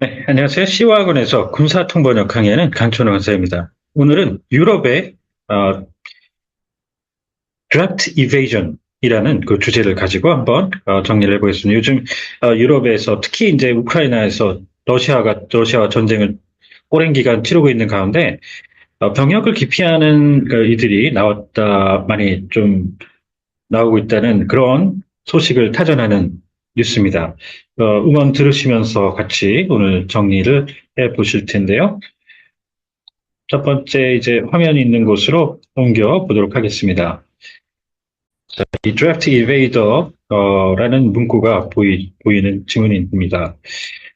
네, 안녕하세요. 시와학원에서 군사통번역 강의하는 강천호 강사입니다. 오늘은 유럽의 어, draft evasion이라는 그 주제를 가지고 한번 어, 정리를 해보겠습니다. 요즘 어, 유럽에서 특히 이제 우크라이나에서 러시아가 러시아와 전쟁을 오랜 기간 치르고 있는 가운데 어, 병역을 기피하는 그 이들이 나왔다 많이 좀 나오고 있다는 그런 소식을 타전하는 뉴스입니다. 어, 음원 들으시면서 같이 오늘 정리를 해 보실 텐데요. 첫 번째 이제 화면이 있는 곳으로 옮겨 보도록 하겠습니다. 자, 이 draft evader라는 문구가 보이, 보이는 지문입니다.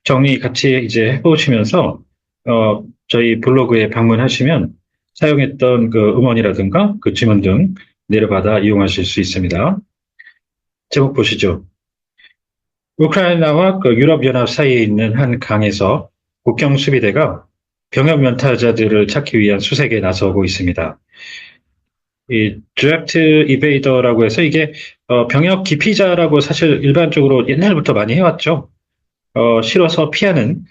정리 같이 이제 해보시면서 어, 저희 블로그에 방문하시면 사용했던 그 음원이라든가 그 지문 등 내려받아 이용하실 수 있습니다. 제목 보시죠. 우크라이나와 그 유럽연합 사이에 있는 한 강에서 국경 수비대가 병역 면탈자들을 찾기 위한 수색에 나서고 있습니다. 이 드래프트 이베이더라고 해서 이게 어, 병역 기피자라고 사실 일반적으로 옛날부터 많이 해왔죠. 어, 실어서 피하는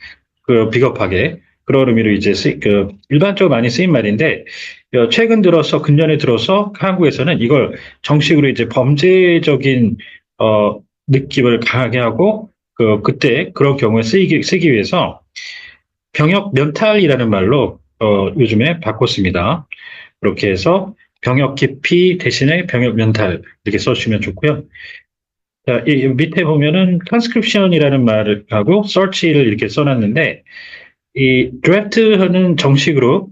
그 비겁하게 그런 의미로 이제 쓰, 그 일반적으로 많이 쓰인 말인데 어, 최근 들어서 근년에 들어서 한국에서는 이걸 정식으로 이제 범죄적인 어, 느낌을 강하게 하고 그 그때 그런 경우에 쓰기 쓰기 위해서 병역 면탈이라는 말로 어, 요즘에 바꿨습니다. 그렇게 해서 병역 기피 대신에 병역 면탈 이렇게 써주시면 좋고요. 자, 이 밑에 보면은 transcription이라는 말을 하고 search를 이렇게 써놨는데 이 draft는 정식으로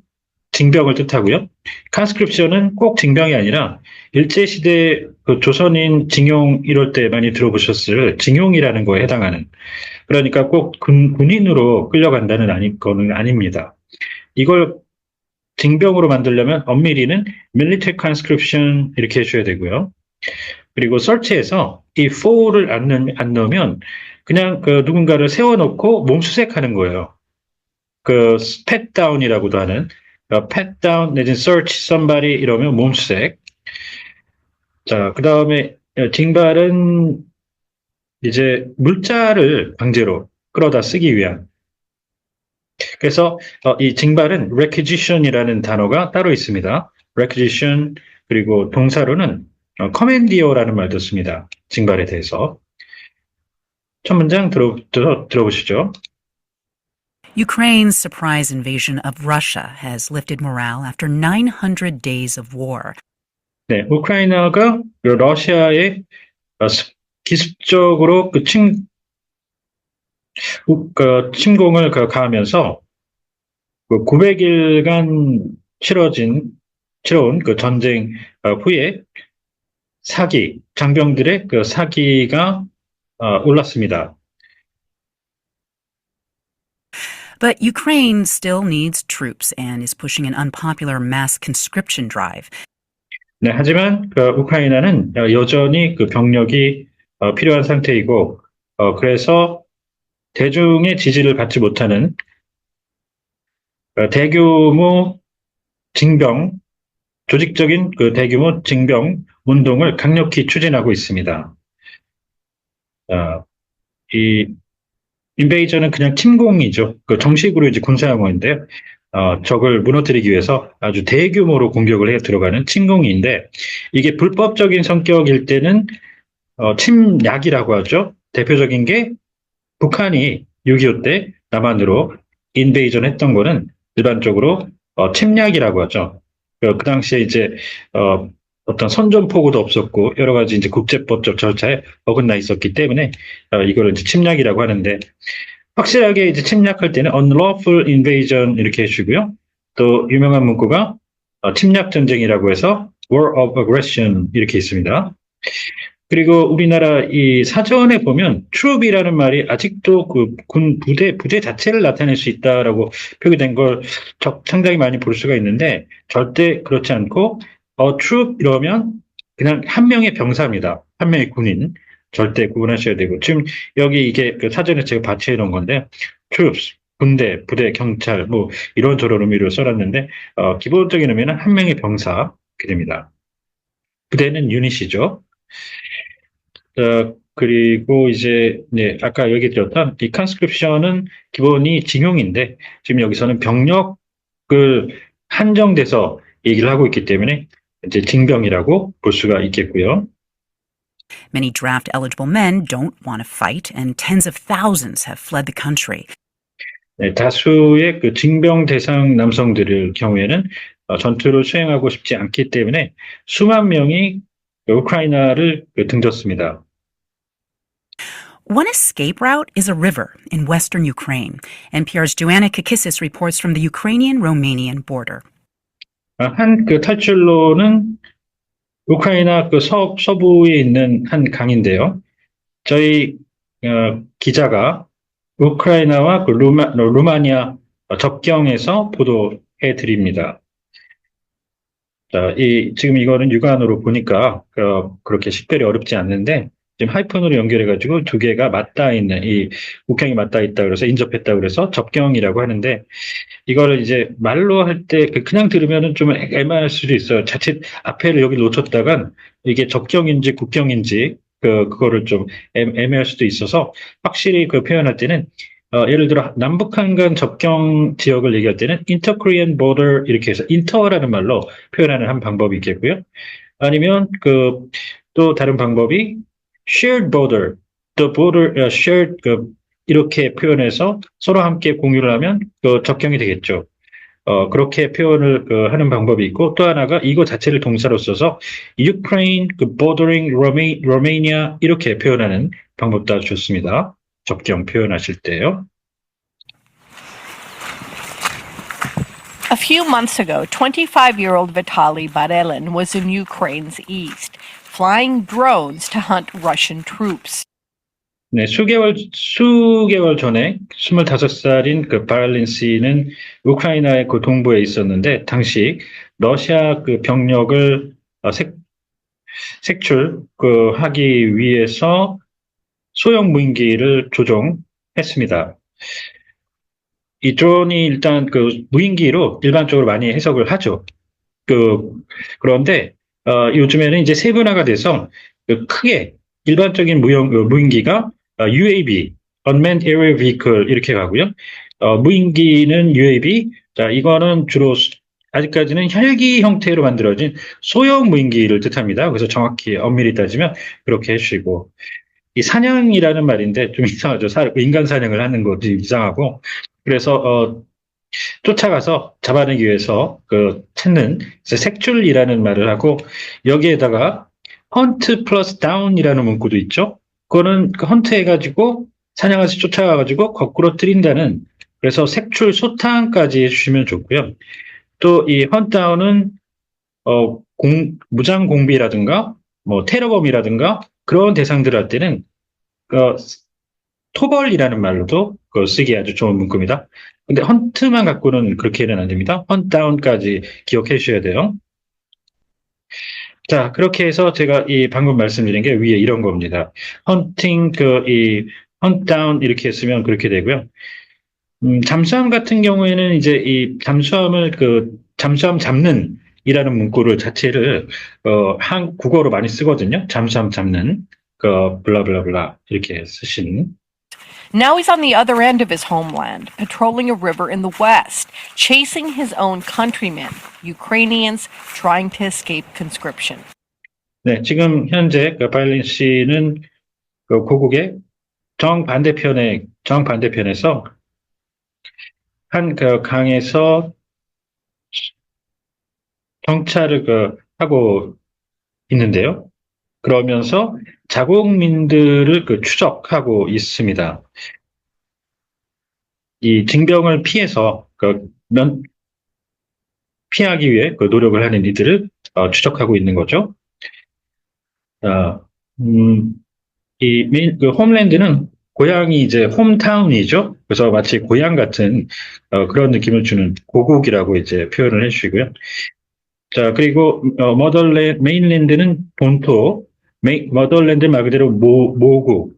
징병을 뜻하고요. conscription은 꼭 징병이 아니라 일제시대 그 조선인 징용 이럴 때 많이 들어보셨을 징용이라는 거에 해당하는 그러니까 꼭 군, 군인으로 끌려간다는 아니, 거는 아닙니다. 이걸 징병으로 만들려면 엄밀히는 military conscription 이렇게 해줘야 되고요. 그리고 search에서 이 for를 안, 넣, 안 넣으면 그냥 그 누군가를 세워놓고 몸수색하는 거예요. 그 down이라고도 하는 pat down 내지는 search somebody 이러면 몸수색. 자, 그 다음에 징발은 이제 물자를 강제로 끌어다 쓰기 위한. 그래서 어, 이 징발은 requisition이라는 단어가 따로 있습니다. requisition 그리고 동사로는 어, commandeer라는 말도 씁니다. 징발에 대해서. 첫 문장 들어, 들어, 들어보시죠. Ukraine's surprise invasion of Russia has lifted morale after 900 days of war. 네, 우크라이나가 러시아의 어, 기습적으로 그 침, 그 침공을 그 가하면서 그 900일간 치러진 치러온 그 전쟁 어, 후에 사기 장병들의 그 사기가 어, 올랐습니다. But Ukraine still needs troops and is pushing an unpopular mass conscription drive. 네, 하지만 그 우크라이나는 여전히 그 병력이 어, 필요한 상태이고 어, 그래서 대중의 지지를 받지 못하는 어, 대규모 징병 조직적인 그 대규모 징병 운동을 강력히 추진하고 있습니다. 어, 이 인베이저는 그냥 침공이죠. 그 정식으로 이제 군사 용어인데요. 어, 적을 무너뜨리기 위해서 아주 대규모로 공격을 해 들어가는 침공인데 이게 불법적인 성격일 때는 어, 침략이라고 하죠. 대표적인 게 북한이 6.25 때 남한으로 인베이전 했던 거는 일반적으로 어, 침략이라고 하죠. 그, 그 당시에 이제 어, 어떤 선전포고도 없었고 여러 가지 이제 국제법적 절차에 어긋나 있었기 때문에 어, 이거를 이제 침략이라고 하는데 확실하게 이제 침략할 때는 unlawful invasion 이렇게 해주고요. 또 유명한 문구가 어, 침략 전쟁이라고 해서 war of aggression 이렇게 있습니다. 그리고 우리나라 이 사전에 보면 troop이라는 말이 아직도 그 군 부대 부대 자체를 나타낼 수 있다라고 표기된 걸 상당히 많이 볼 수가 있는데 절대 그렇지 않고 어 troop 이러면 그냥 한 명의 병사입니다. 한 명의 군인. 절대 구분하셔야 되고 지금 여기 이게 그 사전에 제가 받치해 놓은 건데 troops 군대, 부대, 경찰 뭐 이런 저런 의미로 써놨는데 어, 기본적인 의미는 한 명의 병사 그 됩니다. 부대는 유닛이죠. 어, 그리고 이제 네, 아까 얘기 드렸던 이 컨스크립션은 기본이 징용인데 지금 여기서는 병력을 한정돼서 얘기를 하고 있기 때문에 이제 징병이라고 볼 수가 있겠고요. Many draft eligible men don't want to fight, and tens of thousands have fled the country. 네, 다수의 그 징병 대상 남성들의 경우에는 어, 전투를 수행하고 싶지 않기 때문에 수만 명이 그 우크라이나를 그 등졌습니다. One escape route is a river in western Ukraine. NPR's Joanna Kakissis reports from the Ukrainian Romanian border. 한 그 탈출로는 우크라이나 그 서, 서부에 있는 한 강인데요. 저희 어, 기자가 우크라이나와 그 루마, 루마니아 접경에서 보도해 드립니다. 자, 이, 지금 이거는 육안으로 보니까 어, 그렇게 식별이 어렵지 않는데 지금 하이픈으로 연결해가지고 두 개가 맞닿아 있는 이 국경이 맞닿아 있다 그래서 인접했다 그래서 접경이라고 하는데 이거를 이제 말로 할 때 그냥 들으면은 좀 애매할 수도 있어요. 자칫 앞에를 여기 놓쳤다간 이게 접경인지 국경인지 그 그거를 좀 애- 애매할 수도 있어서 확실히 그 표현할 때는 어, 예를 들어 남북한 간 접경 지역을 얘기할 때는 inter-Korean border 이렇게 해서 인터라는 말로 표현하는 한 방법이 있겠고요. 아니면 그 또 다른 방법이 shared border, the border uh, shared 그 이렇게 표현해서 서로 함께 공유를 하면 그 접경이 되겠죠. 어, 그렇게 표현을 그 하는 방법이 있고 또 하나가 이거 자체를 동사로 써서 Ukraine 그 bordering Roma- Romania 이렇게 표현하는 방법도 아주 좋습니다. 접경 표현하실 때요. A few months ago, 25 year old Vitaly Barelin was in Ukraine's east, flying drones to hunt Russian troops. 네, 수개월, 수개월 전에 25살인 그 바랄린 씨는 우크라이나의 그 동부에 있었는데, 당시 러시아 그 병력을 어, 색, 색출, 그, 하기 위해서 소형 무인기를 조종했습니다. 이 드론이 일단 그 무인기로 일반적으로 많이 해석을 하죠. 그, 그런데, 어, 요즘에는 이제 세분화가 돼서 그 크게 일반적인 무형, 그 무인기가 어, UAV, Unmanned Aerial Vehicle 이렇게 가고요. 어, 무인기는 UAV, 자, 이거는 주로 수- 아직까지는 헬기 형태로 만들어진 소형 무인기를 뜻합니다. 그래서 정확히 엄밀히 따지면 그렇게 해주시고. 이 사냥이라는 말인데 좀 이상하죠. 사- 인간 사냥을 하는 거지 이상하고. 그래서, 어, 쫓아가서 잡아내기 위해서 그 찾는 그래서 색출이라는 말을 하고 여기에다가 헌트 플러스 다운이라는 문구도 있죠. 그거는 그 헌트 해가지고 사냥해서 쫓아가가지고 거꾸로 때린다는 그래서 색출 소탕까지 해주시면 좋고요. 또 이 헌다운은 어, 공, 무장 공비라든가 뭐 테러범이라든가 그런 대상들 할 때는 그 토벌이라는 말로도 그 쓰기 아주 좋은 문구입니다. 근데 헌트만 갖고는 그렇게는 안 됩니다. 헌다운까지 기억해 주셔야 돼요. 자, 그렇게 해서 제가 이 방금 말씀드린 게 위에 이런 겁니다. 헌팅, 그, 이, 헌다운 이렇게 했으면 그렇게 되고요. 음, 잠수함 같은 경우에는 이제 이 잠수함을 그, 잠수함 잡는 이라는 문구를 자체를, 어, 한, 국어로 많이 쓰거든요. 잠수함 잡는, 그, 블라블라블라, 이렇게 쓰신. Now he's on the other end of his homeland, patrolling a river in the west, chasing his own countrymen, Ukrainians trying to escape conscription. 네, 지금 현재 그 바이올린 씨는 그 고국의 정반대편에, 정반대편에서 한 그 강에서 정찰을 그 하고 있는데요. 그러면서 자국민들을 그 추적하고 있습니다. 이 징병을 피해서 그 면, 피하기 위해 그 노력을 하는 이들을 어, 추적하고 있는 거죠. 자, 음, 이 그 홈랜드는 고향이 이제 홈타운이죠. 그래서 마치 고향 같은 어, 그런 느낌을 주는 고국이라고 이제 표현을 해주시고요. 자, 그리고 어, 머덜랜 메인랜드는 본토, 메, 머덜랜드 말 그대로 모, 모국.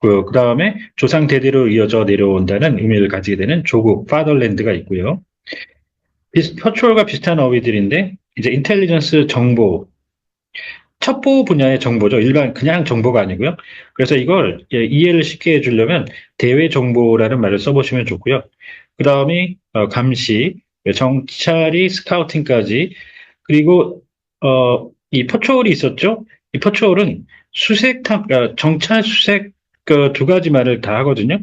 그, 그 다음에 조상 대대로 이어져 내려온다는 의미를 가지게 되는 조국, 파덜랜드가 있고요. 퍼트롤과 비슷한 어휘들인데, 이제 인텔리전스 정보, 첩보 분야의 정보죠. 일반 그냥 정보가 아니고요. 그래서 이걸 예, 이해를 쉽게 해주려면 대외 정보라는 말을 써보시면 좋고요. 그 다음이 어, 감시, 정찰이 스카우팅까지 그리고 어, 이 포초월이 있었죠. 이 포초월은 수색 탐, 어, 정찰 수색 그 두 가지 말을 다 하거든요.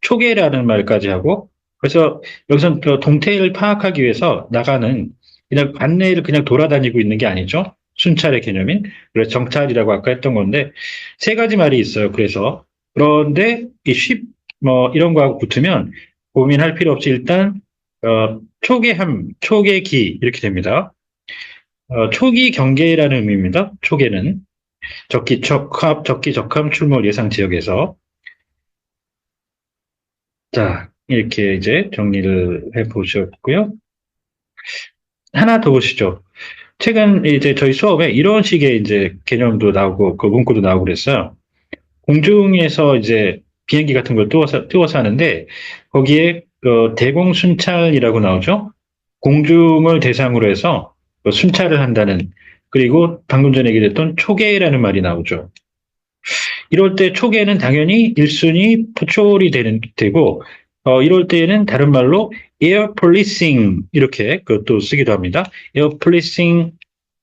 초계라는 말까지 하고 그래서 여기서 그 동태를 파악하기 위해서 나가는 그냥 관내를 그냥 돌아다니고 있는 게 아니죠. 순찰의 개념인 그래서 정찰이라고 아까 했던 건데 세 가지 말이 있어요. 그래서 그런데 이 쉽 뭐 이런 거하고 붙으면 고민할 필요 없이 일단 어, 초계함, 초계기 이렇게 됩니다. 어, 초기 경계라는 의미입니다. 초계는 적기 적합, 적기 적함 출몰 예상 지역에서 자 이렇게 이제 정리를 해 보셨고요. 하나 더 보시죠. 최근 이제 저희 수업에 이런 식의 이제 개념도 나오고 그 문구도 나오고 그랬어요. 공중에서 이제 비행기 같은 걸 띄워서, 띄워서 하는데 거기에 그 대공 순찰이라고 나오죠. 공중을 대상으로 해서 그 순찰을 한다는 그리고 방금 전에 얘기했던 초계라는 말이 나오죠. 이럴 때 초계는 당연히 1순위 포초월이 되는, 되고 어, 이럴 때에는 다른 말로 air policing 이렇게 그것도 쓰기도 합니다. air policing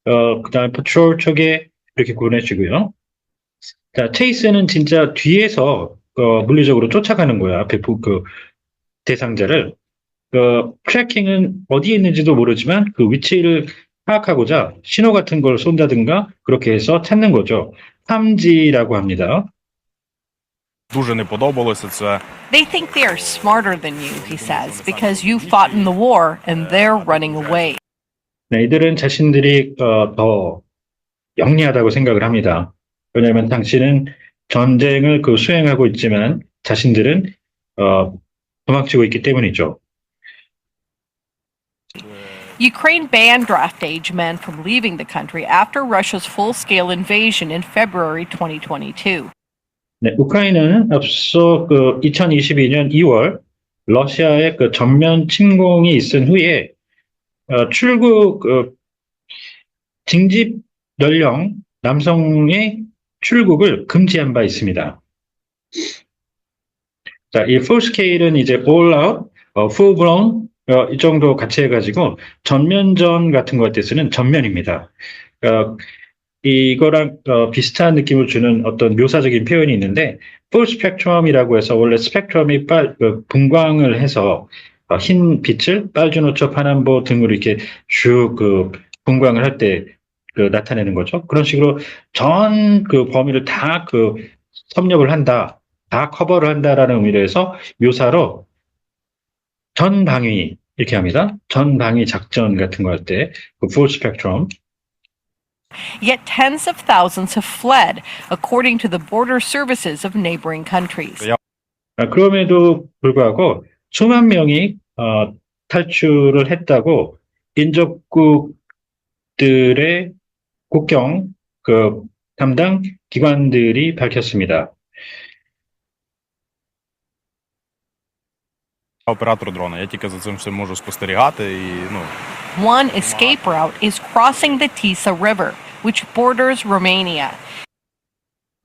어, 그 다음에 patrol 초계 이렇게 구분해 주고요. 자, 체이스는 진짜 뒤에서 어, 물리적으로 쫓아가는 거야. 앞에 부- 그 대상자를. 그 트래킹은 어디에 있는지도 모르지만 그 위치를 파악하고자 신호 같은 걸 쏜다든가 그렇게 해서 찾는 거죠. 탐지라고 합니다. Дуже не подобалося це. They think they are smarter than you, he says, because you fought in the war and they're running away. 네, 이들은 자신들이 어, 더 영리하다고 생각을 합니다. 왜냐하면 당신은 전쟁을 그 수행하고 있지만 자신들은 어, 도망치고 있기 때문이죠. Ukraine banned draft age men from leaving the country after Russia's full scale invasion in February 2022. 네, 우크라이나는 앞서 그 2022년 2월 러시아의 그 전면 침공이 있은 후에 어, 출국 그 징집 연령 남성의 출국을 금지한 바 있습니다. 자, 이 full scale은 이제 all out, 어, full blown 어, 이 정도 같이 해가지고 전면전 같은 것 때쓰는 전면입니다. 어, 이거랑 어, 비슷한 느낌을 주는 어떤 묘사적인 표현이 있는데 full spectrum이라고 해서 원래 스펙트럼이 빨 그 분광을 해서 어, 흰 빛을 빨주노초 파남보 등으로 이렇게 쭉그 분광을 할 때 그 나타내는 거죠. 그런 식으로 전 그 범위를 다 그 섭렵을 한다, 다 커버를 한다라는 의미로 해서 묘사로 전방위 이렇게 합니다. 전방위 작전 같은 거 할 때 그 full spectrum Yet tens of thousands have fled, according to the border services of neighboring countries. 아, 그럼에도 불구하고 수만 명이 어, 탈출을 했다고 인접국들의 국경 그 담당 기관들이 밝혔습니다. Оператор дрона. Я тільки за цим всім можу спостерігати і ну. One escape route is crossing the Tisa River, which borders Romania.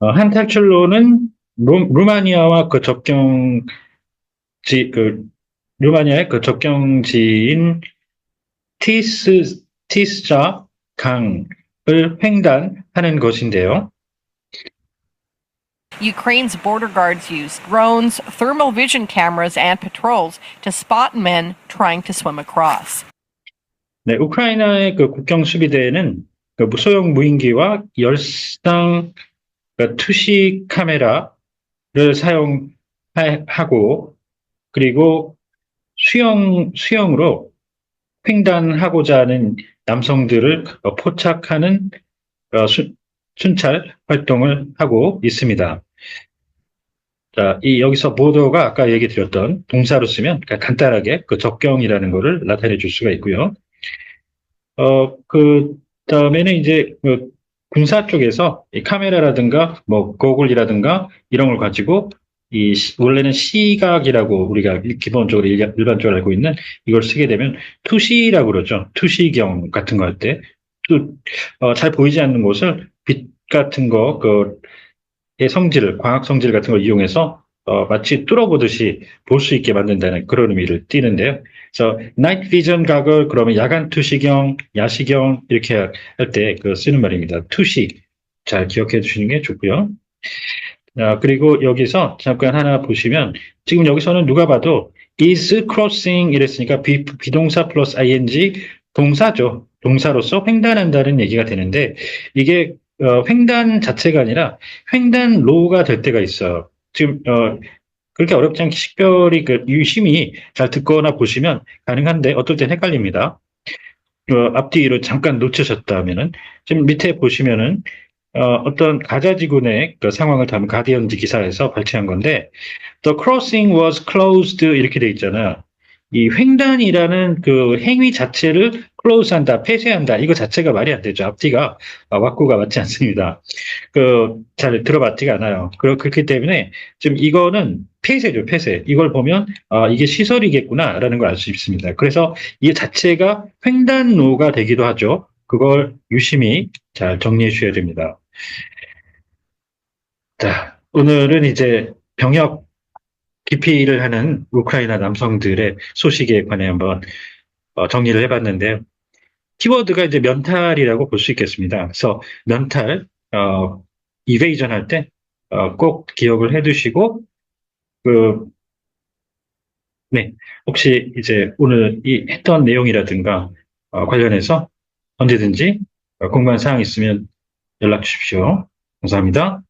어, 한 탈출로는 루, 루마니아와 그 접경지 그 루마니아의 그 접경지인 티스 티스자 강을 횡단하는 것인데요. Ukraine's border guards use drones, thermal vision cameras, and patrols to spot men trying to swim across. 네, 우크라이나의 그 국경 수비대에는 그 무소형 무인기와 열상 그 투시 카메라를 사용하고 그리고 수영 수영으로 횡단하고자 하는 남성들을 어, 포착하는 어, 수- 순찰 활동을 하고 있습니다. 자, 이 여기서 보도가 아까 얘기 드렸던 동사로 쓰면 그러니까 간단하게 그 적경이라는 거를 나타내 줄 수가 있고요. 어, 그 다음에는 이제 그 군사 쪽에서 이 카메라라든가 뭐 고글이라든가 이런 걸 가지고 이 시- 원래는 시각이라고 우리가 일- 기본적으로 일- 일반적으로 알고 있는 이걸 쓰게 되면 투시라고 그러죠. 투시경 같은 거 할 때 또, 어, 잘 보이지 않는 곳을 빛 같은 거, 그, 의 성질, 광학 성질 같은 걸 이용해서, 어, 마치 뚫어보듯이 볼 수 있게 만든다는 그런 의미를 띠는데요. 그래서, 나이트 비전 가글, 그러면 야간 투시경, 야시경, 이렇게 할 때 그 쓰는 말입니다. 투시. 잘 기억해 주시는 게 좋고요. 아, 그리고 여기서 잠깐 하나 보시면, 지금 여기서는 누가 봐도 is crossing 이랬으니까 비, 비동사 플러스 ing 동사죠. 동사로서 횡단한다는 얘기가 되는데 이게 어, 횡단 자체가 아니라 횡단로가 될 때가 있어요. 지금 어, 그렇게 어렵지 않게 식별이 그 유심히 잘 듣거나 보시면 가능한데 어떨 땐 헷갈립니다. 어, 앞뒤로 잠깐 놓치셨다면은 지금 밑에 보시면은 어, 떤 가자지군의 그 상황을 담은 가디언지 기사에서 발췌한 건데 The crossing was closed 이렇게 돼 있잖아요. 이 횡단이라는 그 행위 자체를 close한다, 폐쇄한다 이거 자체가 말이 안 되죠. 앞뒤가 아, 왁구가 맞지 않습니다. 그 잘 들어봤지가 않아요. 그렇, 그렇기 때문에 지금 이거는 폐쇄죠, 폐쇄. 이걸 보면 아, 이게 시설이겠구나라는 걸 알 수 있습니다. 그래서 이 자체가 횡단로가 되기도 하죠. 그걸 유심히 잘 정리해 주셔야 됩니다. 자, 오늘은 이제 병역 기피를 하는 우크라이나 남성들의 소식에 관해 한번 어, 정리를 해봤는데요. 키워드가 이제 면탈이라고 볼 수 있겠습니다. 그래서 면탈, 어, 이베이전 할 때, 어, 꼭 기억을 해 두시고, 그, 네, 혹시 이제 오늘 이 했던 내용이라든가, 어, 관련해서 언제든지 어, 궁금한 사항 있으면 연락 주십시오. 감사합니다.